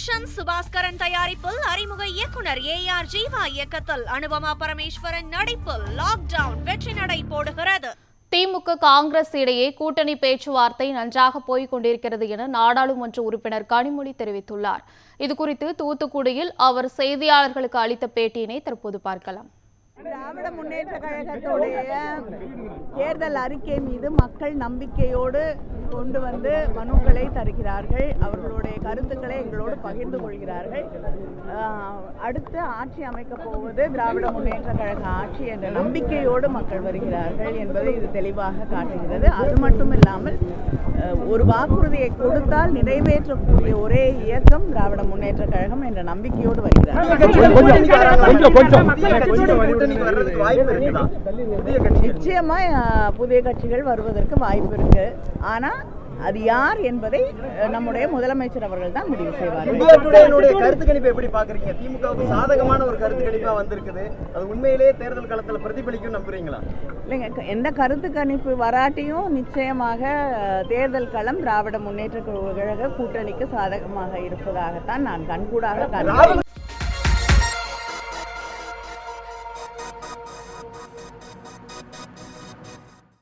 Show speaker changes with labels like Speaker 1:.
Speaker 1: Production Subaskaran தயாரிப்பில் அறிமுக இயக்குனர் ஏ ஆர் ஜீவா இயக்கத்தில் அனுபமா பரமேஸ்வரன் நடிப்பில் லாக்டவுன் வெற்றி நடை போடுகிறது.
Speaker 2: திமுக காங்கிரஸ் இடையே கூட்டணி பேச்சுவார்த்தை நன்றாக போய்க் கொண்டிருக்கிறது என நாடாளுமன்ற உறுப்பினர் கனிமொழி தெரிவித்துள்ளார். இதுகுறித்து தூத்துக்குடியில் அவர் செய்தியாளர்களுக்கு அளித்த பேட்டியினை தற்போது பார்க்கலாம்.
Speaker 3: திராவிட முன்னேற்ற கழகத்துடைய தேர்தல் அறிக்கை மீது மக்கள் நம்பிக்கையோடு கொண்டு வந்து மனுக்களை தருகிறார்கள். அவர்களுடைய கருத்துக்களை எங்களோடு பகிர்ந்து கொள்கிறார்கள். அடுத்து ஆட்சி அமைக்கப் போவது திராவிட முன்னேற்ற கழக ஆட்சி என்ற நம்பிக்கையோடு மக்கள் வருகிறார்கள் என்பதை இது தெளிவாக காட்டுகிறது. அது மட்டும் இல்லாமல் ஒரு வாக்குறுதியை கொடுத்தால் நிறைவேற்றக்கூடிய ஒரே இயக்கம் திராவிட முன்னேற்ற கழகம் என்ற நம்பிக்கையோடு வருகிறார்கள்.
Speaker 4: கொஞ்சம் கொஞ்சம்
Speaker 5: கூட்டணிக்கு வர்றதுக்கு வாய்ப்பு இருக்குதா? புதிய கட்சி
Speaker 3: நிச்சயமா புதிய கட்சிகள் வருவதற்கு வாய்ப்பு இருக்கு. ஆனா அது யார் என்பதை நம்முடைய முதலமைச்சர் அவர்கள் தான் முடிவு செய்வார்கள்
Speaker 5: கருத்து கணிப்பு எப்படி பாக்குறீங்க திமுகவுக்கு சாதகமான ஒரு கருத்து கணிப்பா வந்திருக்குது. அது உண்மையிலேயே தேர்தல் களத்துல பிரதிபலிக்கும் நம்புறீங்களா?
Speaker 3: இல்லைங்க எந்த கருத்து கணிப்பு வராட்டியும் நிச்சயமாக தேர்தல் களம் திராவிட முன்னேற்ற கழக கூட்டணிக்கு சாதகமாக இருப்பதாகத்தான் நான் கண்கூடாக